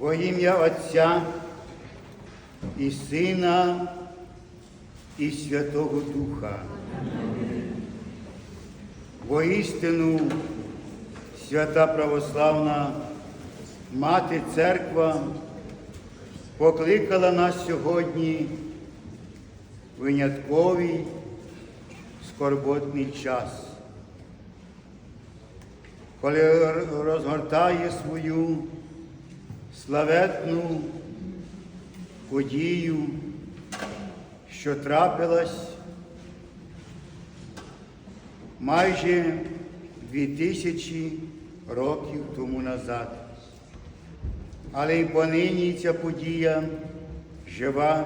Во ім'я Отця і Сина і Святого Духа. Воістину свята православна Мати Церква покликала нас сьогодні винятковий скорботний час, коли розгортає свою славетну подію, що трапилась майже дві тисячі років тому назад. Але й понині ця подія жива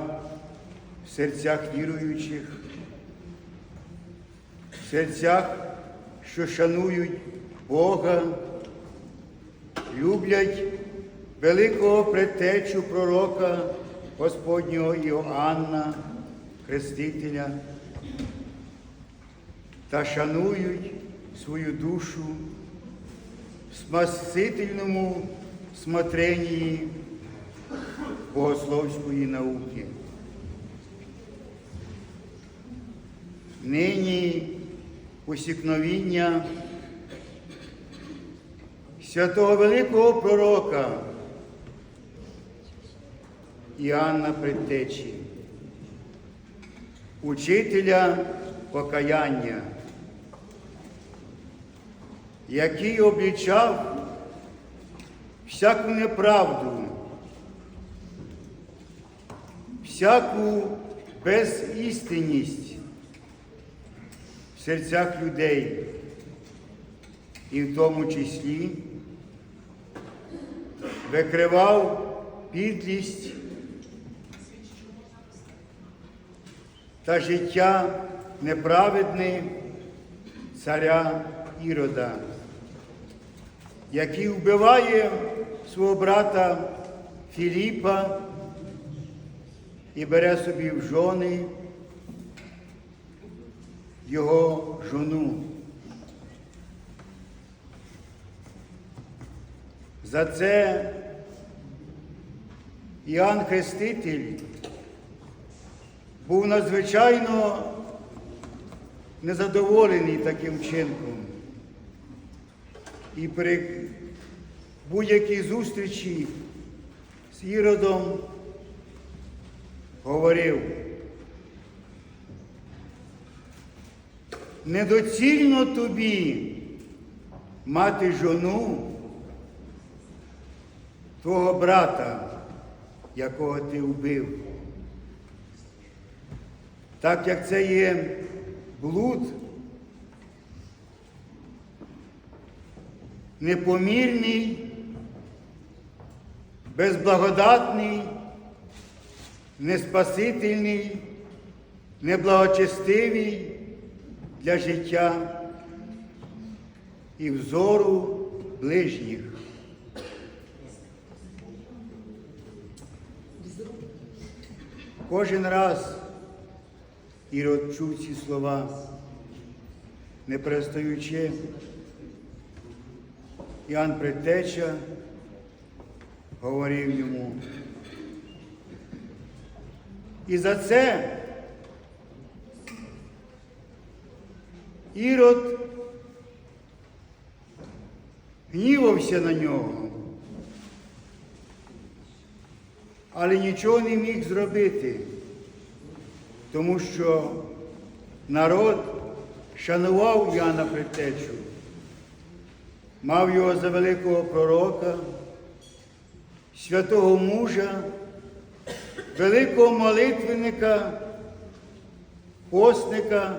в серцях віруючих, в серцях, що шанують Бога, люблять великого предтечу пророка Господнього Іоанна, Хрестителя, та шанують свою душу в спасительному смотренні богословської науки. Нині усікновіння святого великого пророка Іоанна Предтечі, учителя покаяння, який облічав всяку неправду, всяку безістинність в серцях людей, і в тому числі викривав підлість та життя неправедне царя Ірода, який вбиває свого брата Філіпа і бере собі в жони його жону. За це Іоанн Хреститель був надзвичайно незадоволений таким чинком. І при будь-якій зустрічі з Іродом говорив, недоцільно тобі мати жону твого брата, якого ти вбив. Так як це є блуд, непомірний, безблагодатний, неспасительний, неблагочестивий для життя і взору ближніх. Кожен раз Ірод чув ці слова, не перестаючи, Іоанн Предтеча говорив йому. І за це Ірод гнівався на нього, але нічого не міг зробити, тому що народ шанував Яна Предтечу, мав його за великого пророка, святого мужа, великого молитвенника, постника,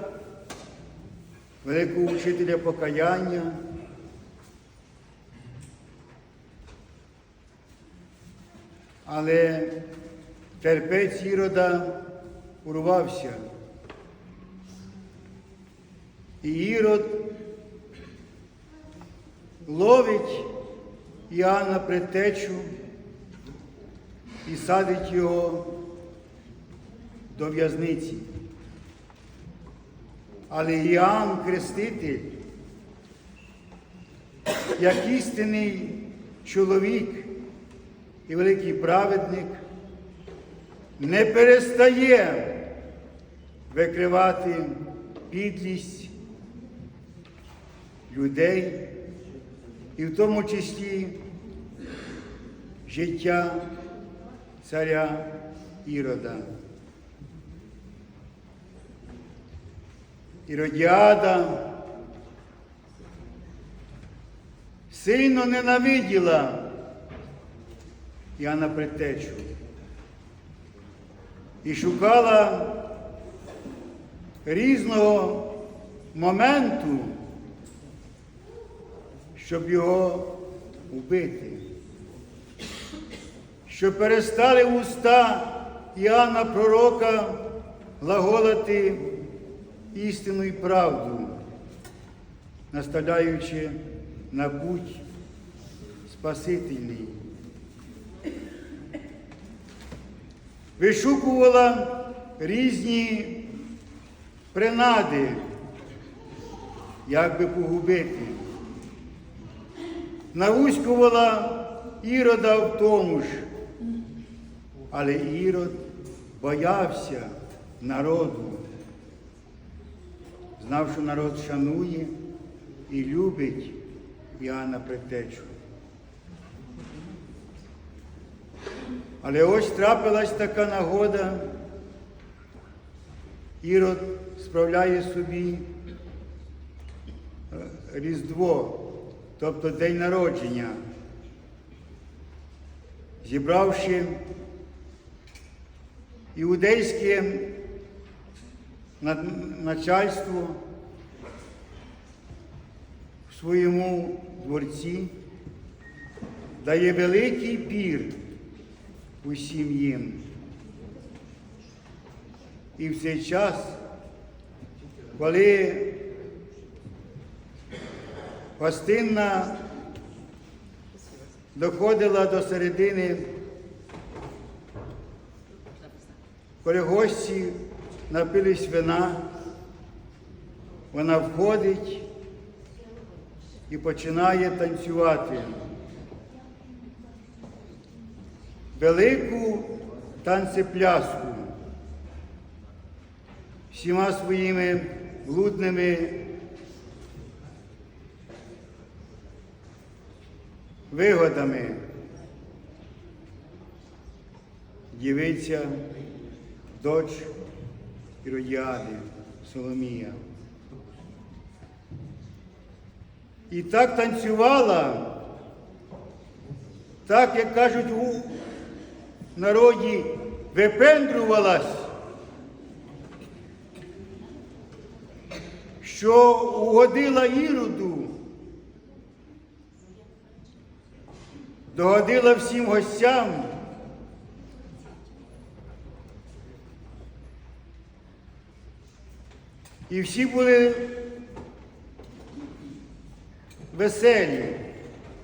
великого учителя покаяння. Але терпець Ірода урвався. І Ірод ловить Іоанна предтечу і садить його до в'язниці. Але Іоанн Креститель, як істинний чоловік, і великий праведник не перестає викривати підлість людей і в тому числі життя царя Ірода. Іродіада сильно ненавиділа Іоанна Предтечу і шукала різного моменту, щоб його вбити, щоб перестали уста Іоанна Пророка глаголити істину і правду, наставляючи на путь Спасительний. Вишукувала різні принади, як би погубити. Науськувала Ірода в тому ж, але Ірод боявся народу, знав, що народ шанує і любить Іоанна Предтечу. Але ось трапилась така нагода, Ірод справляє собі е, Різдво, тобто день народження, зібравши іудейське начальство в своєму дворці, дає великий пір усім їм. І в цей час, коли гостинна доходила до середини, коли гості напились вина, вона входить і починає танцювати. Велику танцепляску всіма своїми блудними вигодами. Дівиця, доч Іродіади, Соломія. І так танцювала, так, як кажуть у народі, випендрувалась, що угодила Іроду, догодила всім гостям. І всі були веселі,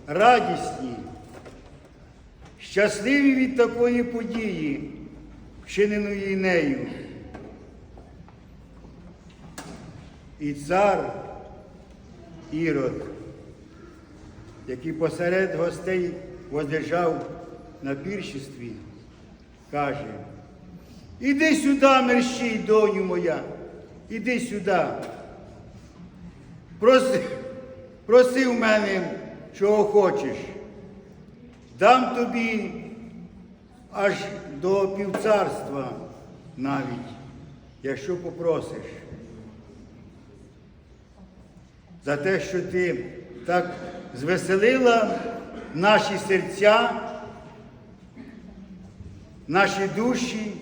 радісні, щасливі від такої події, вчиненої нею. І цар Ірод, який посеред гостей возлежав на піршестві, каже, іди сюди, мерщій, доню моя, іди сюди. Проси, проси в мене, чого хочеш. Дам тобі аж до півцарства навіть, якщо попросиш. За те, що ти так звеселила наші серця, наші душі,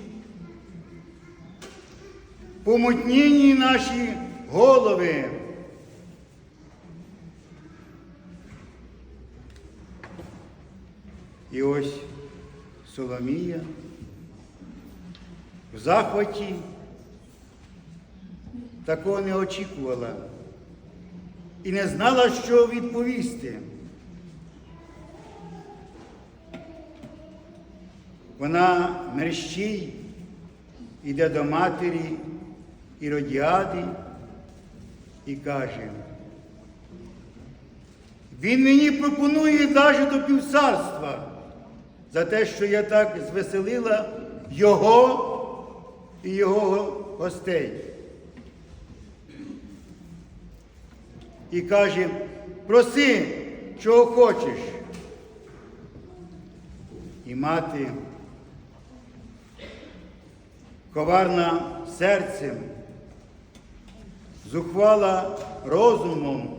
помутніні наші голови. І ось Соломія в захваті такого не очікувала і не знала, що відповісти. Вона мерщій іде до матері Іродіади і каже, він мені пропонує навіть до півцарства. за те, що я так звеселила Його і Його гостей. І каже, проси, чого хочеш. І мати, коварна серцем, зухвала розумом,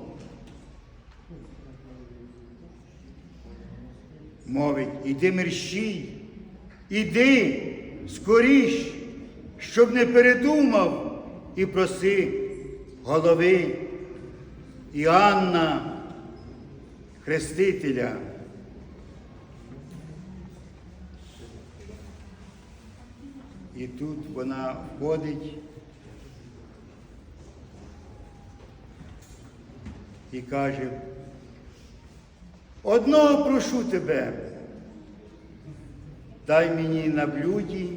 мовить, іди мерщій, іди скоріш, щоб не передумав і проси голови Іоанна Хрестителя. І тут вона входить і каже, одного прошу тебе, дай мені на блюді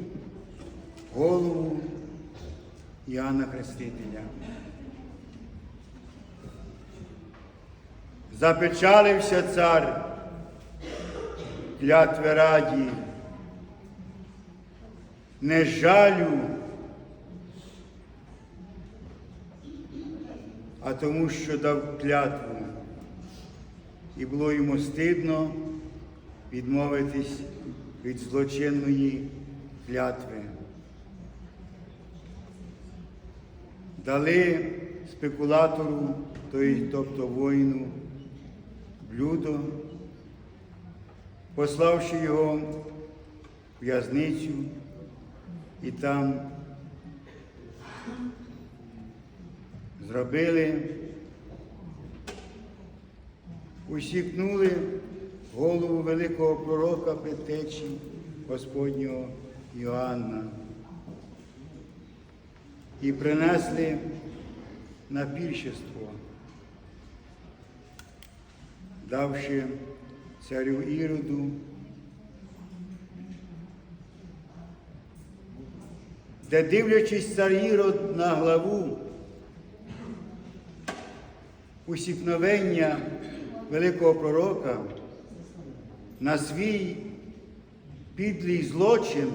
голову Іоанна Хрестителя. Запечалився цар клятви раді, не жалю, а тому, що дав клятву. І було йому стидно відмовитись від злочинної клятви. Дали спекулатору, тобто воїну, блюдо, пославши його в в'язницю, і там зробили, усікнули голову великого пророка предтечі Господнього Іоанна і принесли на піршество, давши царю Іроду. Де дивлячись цар Ірод на главу усікновення великого пророка на свій підлий злочин,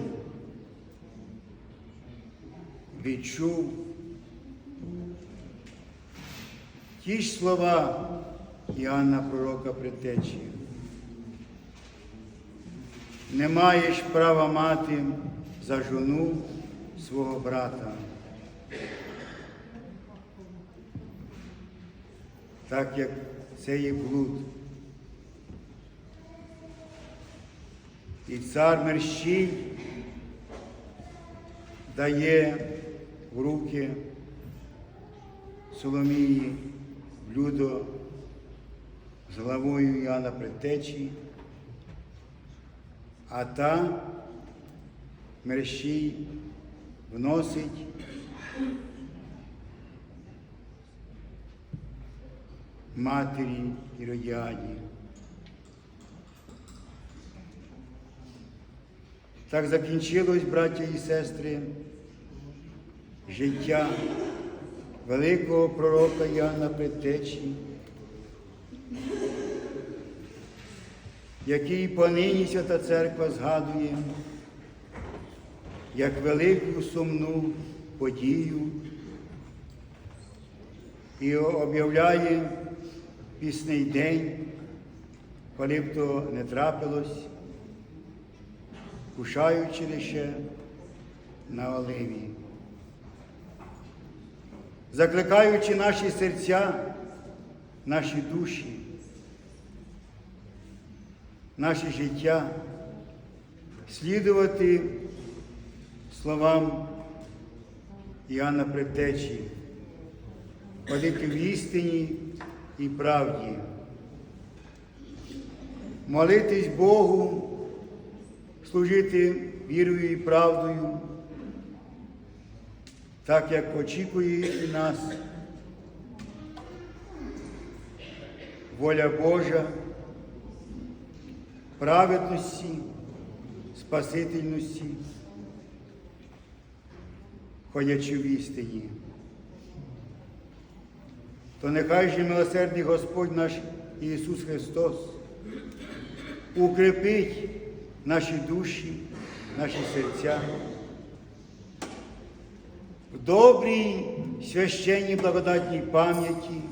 відчув ті ж слова Іоанна Пророка Предтечі. Не маєш права мати за жону свого брата. Так як це є блуд. І цар мерщій дає в руки Соломії блюдо главою Іоанна Предтечі, а та мерщій вносить матері Іродіаді. Так закінчилось, браття і сестри, життя великого пророка Яна Предтечі, який понині Свята Церква згадує як велику сумну подію. І об'являє пісний день, коли б то не трапилось, кушаючи лише на оливі, закликаючи наші серця, наші душі, наше життя, слідувати словам Іоанна Предтечі, ходити в істині і правді, молитись Богу, служити вірою і правдою, так як очікує і нас. Воля Божа, праведності, спасительності ходячи в істині. То нехай же милосердний Господь наш Ісус Христос укрепить наші душі, наші серця. В добрій священній благодатній пам'яті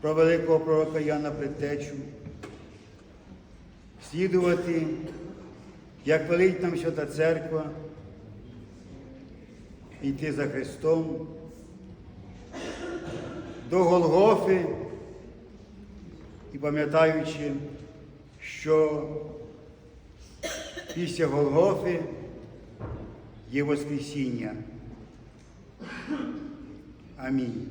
про великого пророка Яна Предтечу, слідувати, як велить нам Свята Церква, йти за Христом до Голгофи і пам'ятаючи, що після Голгофи є Воскресіння. Амінь.